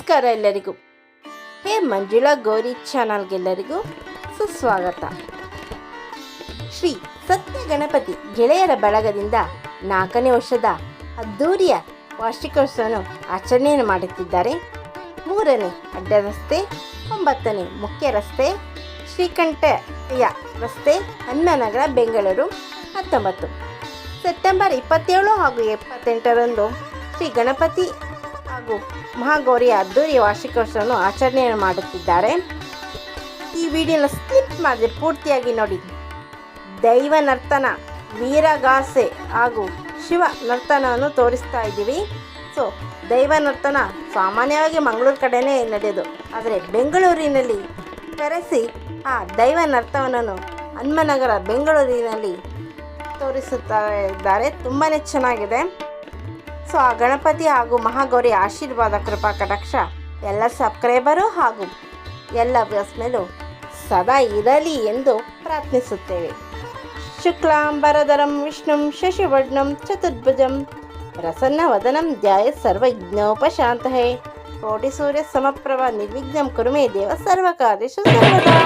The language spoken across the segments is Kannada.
ನಮಸ್ಕಾರ ಎಲ್ಲರಿಗೂ. ಹೇ ಮಂಜುಳಾ ಗೌರಿ ಚಾನಲ್ಗೆಲ್ಲರಿಗೂ ಸುಸ್ವಾಗತ. ಶ್ರೀ ಸತ್ಯ ಗಣಪತಿ ಗೆಳೆಯರ ಬಳಗದಿಂದ ನಾಲ್ಕನೇ ವರ್ಷದ ಅದ್ಧೂರಿಯ ವಾರ್ಷಿಕೋತ್ಸವವನ್ನು ಆಚರಣೆಯನ್ನು ಮಾಡುತ್ತಿದ್ದಾರೆ. ಮೂರನೇ ಅಡ್ಡ ರಸ್ತೆ ಒಂಬತ್ತನೇ ಮುಖ್ಯ ರಸ್ತೆ ಶ್ರೀಕಂಠಯ್ಯ ರಸ್ತೆ ಅನ್ನನಗರ ಬೆಂಗಳೂರು, ಹತ್ತೊಂಬತ್ತು. ಸೆಪ್ಟೆಂಬರ್ ಇಪ್ಪತ್ತೇಳು ಹಾಗೂ ಎಪ್ಪತ್ತೆಂಟರಂದು ಶ್ರೀ ಗಣಪತಿ ಹಾಗೂ ಮಹಾಗೌರಿಯ ಅದ್ದೂರಿ ವಾರ್ಷಿಕೋತ್ಸವವನ್ನು ಆಚರಣೆಯನ್ನು ಮಾಡುತ್ತಿದ್ದಾರೆ. ಈ ವಿಡಿಯೋನ ಸ್ಕಿಪ್ ಮಾಡದೆ ಪೂರ್ತಿಯಾಗಿ ನೋಡಿ. ದೈವ ನರ್ತನ ವೀರಗಾಸೆ ಹಾಗೂ ಶಿವ ನರ್ತನವನ್ನು ತೋರಿಸ್ತಾ ಇದ್ದೀವಿ. ಸೊ, ದೈವ ನರ್ತನ ಸಾಮಾನ್ಯವಾಗಿ ಮಂಗಳೂರು ಕಡೆನೇ ನಡೆಯೋದು. ಆದರೆ ಬೆಂಗಳೂರಿನಲ್ಲಿ ಕರೆಸಿ ಆ ದೈವ ನರ್ತನವನ್ನು ಹನುಮನಗರ, ಬೆಂಗಳೂರಿನಲ್ಲಿ ತೋರಿಸುತ್ತಾ ಇದ್ದಾರೆ. ತುಂಬಾ ಚೆನ್ನಾಗಿದೆ. ಸೊ ಆ ಗಣಪತಿ ಹಾಗೂ ಮಹಾಗೌರಿ ಆಶೀರ್ವಾದ, ಕೃಪಾ, ಕಟಾಕ್ಷ ಎಲ್ಲ ಸಬ್ಸ್ಕ್ರೈಬರು ಹಾಗೂ ಎಲ್ಲ ಮೇಲೂ ಸದಾ ಇರಲಿ ಎಂದು ಪ್ರಾರ್ಥಿಸುತ್ತೇವೆ. ಶುಕ್ಲಾಂಬರಧರಂ, ವಿಷ್ಣುಂ, ಶಶಿವರ್ಣಂ, ಚತುರ್ಭುಜಂ, ಪ್ರಸನ್ನವದನಂ, ಧ್ಯಾಯ ಸರ್ವಜ್ಞೋಪಶಾಂತಹೇ. ಕೋಟಿ ಸೂರ್ಯ ಸಮಪ್ರಭ, ನಿರ್ವಿಘ್ನಂ ಕುರುಮೇ ದೇವ ಸರ್ವಕಾರ್ಯೇಷು ಸರ್ವದಾ.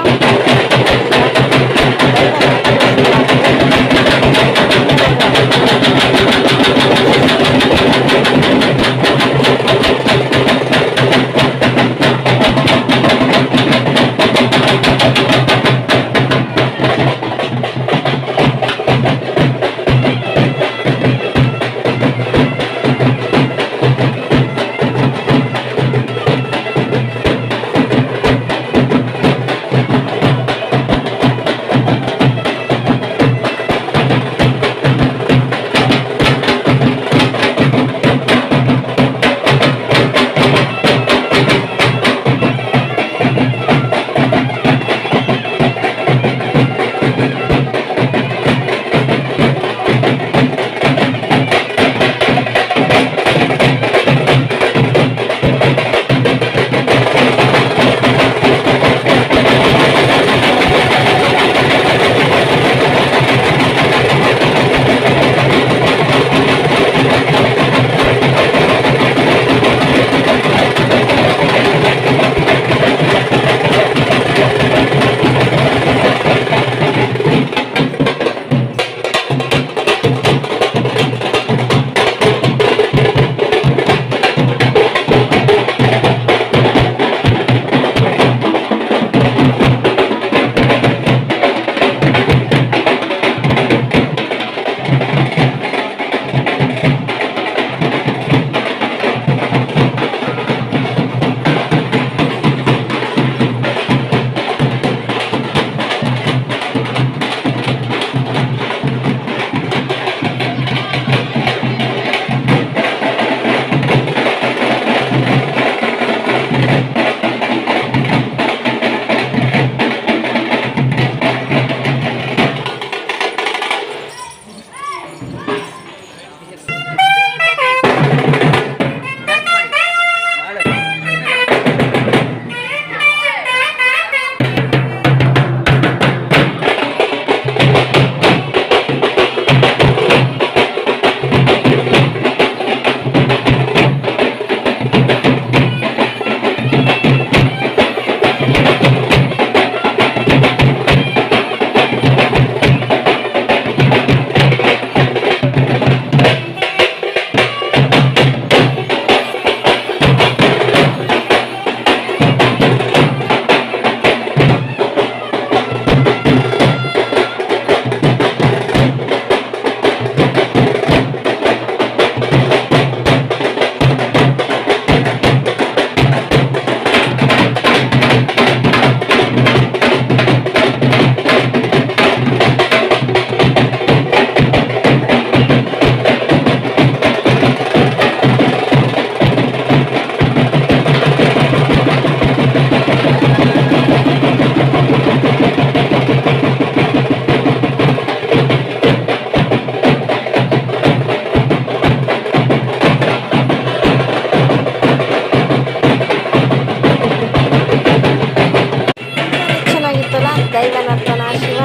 ಶಿವ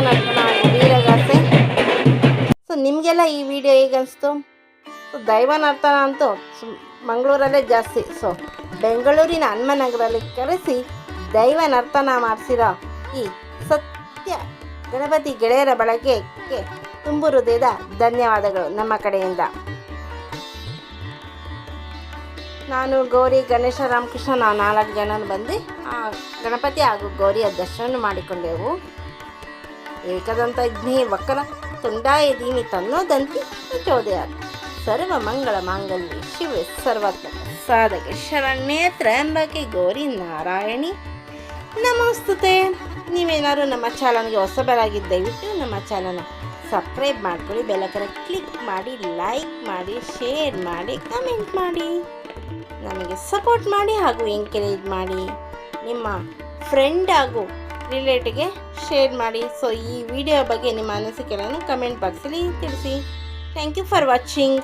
ವೀರಗಾಸೆ ಸೊ ನಿಮಗೆಲ್ಲ ಈ ವಿಡಿಯೋ ಹೇಗೆ ಅನಿಸ್ತು? ಸೊ ದೈವ ನರ್ತನ ಅಂತೂ ಮಂಗಳೂರಲ್ಲೇ ಜಾಸ್ತಿ. ಸೊ ಬೆಂಗಳೂರಿನ ಹನುಮನಗರಲ್ಲಿ ಕರೆಸಿ ದೈವ ನರ್ತನ ಮಾಡಿಸಿರೋ ಈ ಸತ್ಯ ಗಣಪತಿ ಗೆಳೆಯರ ಬಳಕೆಗೆ ತುಂಬು ಹೃದಯದ ಧನ್ಯವಾದಗಳು ನಮ್ಮ ಕಡೆಯಿಂದ. ನಾನು ಗೌರಿ ಗಣೇಶ ರಾಮಕೃಷ್ಣ ನಾವು ನಾಲ್ಕು ಜನ ಬಂದು ಗಣಪತಿ ಹಾಗೂ ಗೌರಿಯ ದರ್ಶನ ಮಾಡಿಕೊಂಡೆವು. ಏಕದಂತ ಜ್ಞೇ ವಕ್ಕನ ತುಂಡಾಯ ಧೀಮಿ ತನ್ನೋದಂತಿ ಪ್ರಚೋದಯ ಸರ್ವ ಮಂಗಳ ಮಾಂಗಲ್ಯ ಶಿವ ಸರ್ವತ್ರ ಸಾಧಕ ಶರಣ್ಯೇ ತ್ರಯಂಬಕೆ ಗೌರಿ ನಾರಾಯಣಿ. ನಮಸ್ತುತೆ. ನೀವೇನಾದ್ರು ನಮ್ಮ ಚಾನಲ್ಗೆ ಹೊಸಬರಾಗಿ ದಯವಿಟ್ಟು ನಮ್ಮ ಚಾನಲ್ನ ಸಬ್ಸ್ಕ್ರೈಬ್ ಮಾಡ್ಕೊಳ್ಳಿ ಬೆಲ್ಲಕರ ಕ್ಲಿಕ್ ಮಾಡಿ, ಲೈಕ್ ಮಾಡಿ, ಶೇರ್ ಮಾಡಿ, ಕಮೆಂಟ್ ಮಾಡಿ. ನಮಗೆ ಸಪೋರ್ಟ್ ಮಾಡಿ ಹಾಗೂ ಎಂಕರೇಜ್ ಮಾಡಿ. ನಿಮ್ಮ ಫ್ರೆಂಡ್ ಹಾಗೂ ರಿಲೇಟಿವ್ಗೆ ಶೇರ್ ಮಾಡಿ. ಸೊ ಈ ವಿಡಿಯೋ ಬಗ್ಗೆ ನಿಮ್ಮ ಅನಿಸಿಕೆಗಳನ್ನು ಕಮೆಂಟ್ ಬಾಕ್ಸಲ್ಲಿ ತಿಳಿಸಿ. Thank you for watching